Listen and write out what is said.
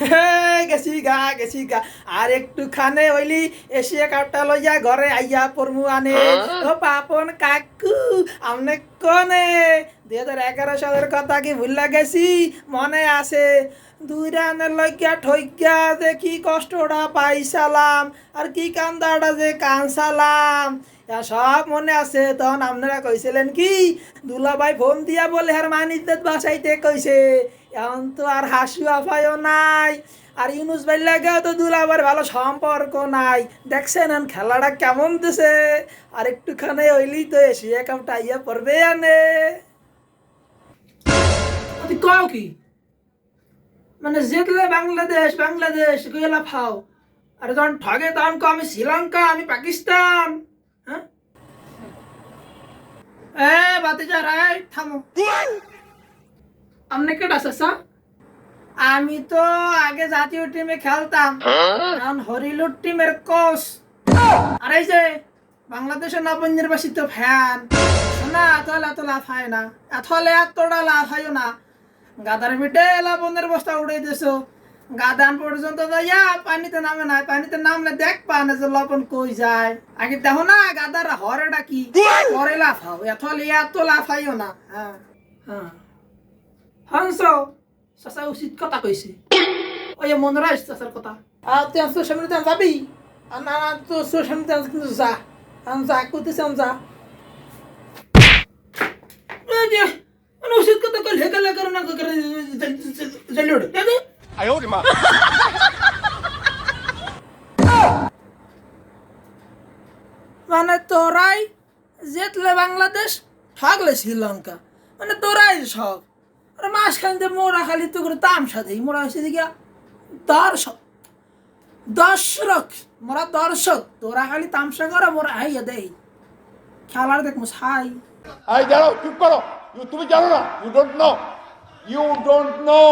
হে, গেছি গা গেছি গা। আর একটু খানে হইলি এসিয়া কাপটা লইয়া ঘরে আইয়া পরমু আনে। ও পাপন কাকু আমনে কনে? দুই হাজার এগারো সালের কথা কি ভুললা গেছি? মনে আছে। দুই রানের লইয়া ঠইকা যে কি কষ্টটা পাইসালাম আর কি কান্দাটা যে কানসালাম সব মনে আছে। তখন আপনারা কইছিলেন কি, দুলাভাই ফোন দিয়া বলে, আর মানিজ্জত বাসাইতে কইছে। এখন তো আর হাসু আফায়ও নাই। আর ইউনুস ভাই লাগেও তো দুলাভার ভালো সম্পর্ক নাই। দেখছেন খেলাটা কেমন দিছে। আর একটুখানি হইলেই তো এশিয়া কাপটা আইয়া পড়বে আনে। তুই কও কি? মানে জিতলে বাংলাদেশ বাংলাদেশ গেলা ফাও। আর যখন ঠগে তখন কো আমি শ্রীলঙ্কা আমি পাকিস্তান হ্যাঁ? এ বাতিজা রায় থামো। আপনি কেটা চাচা আমি তো আগে জাতীয় টিমে খেলতাম। এখন হরিলুর টিমের কোচ। আর এই যে বাংলাদেশের নবনির্বাচিত ফ্যান না তাহলে এত লাভ হয় না। এতলে এতটা লাভ হয় না। গাদার মিটে লাবণের বস্তা উড়াই দিছো। গাদান পর্যন্ত যাইয়া পানিতে নামে না পানিতে নামলে দেখ পা না যে লবণ কই যায়। আগে দেখো না গাদার হরেটা কি? হাও এতলে এত লাভ হইও না। হ্যাঁ হ্যাঁ। হাংস চাচা উচিত কথা কইছে। ওই যে মনে রাখ চাচার কথা। আর তুই তোর সামনে তুই যাবি? আর না না তোর তোর সামনে কিন্তু যা। আমি যা করতেছি আমি যা এই যে, মানে উচিত কথা কইলে মানে তোরাই জেতলে বাংলাদেশ থাকলে শ্রীলঙ্কা মানে তোরাই সব আর মাঝখান দিয়ে মোরা খালি তো করে তামসা দিই মোরা হচ্ছে দিকে দর্শক দর্শক মোরা দর্শক তোরা খালি তামসা করো মোরা হাইয়া দেই খেলার দেখ মুসাই আই জানো চুপ করো তুমি জানো না you don't know you don't know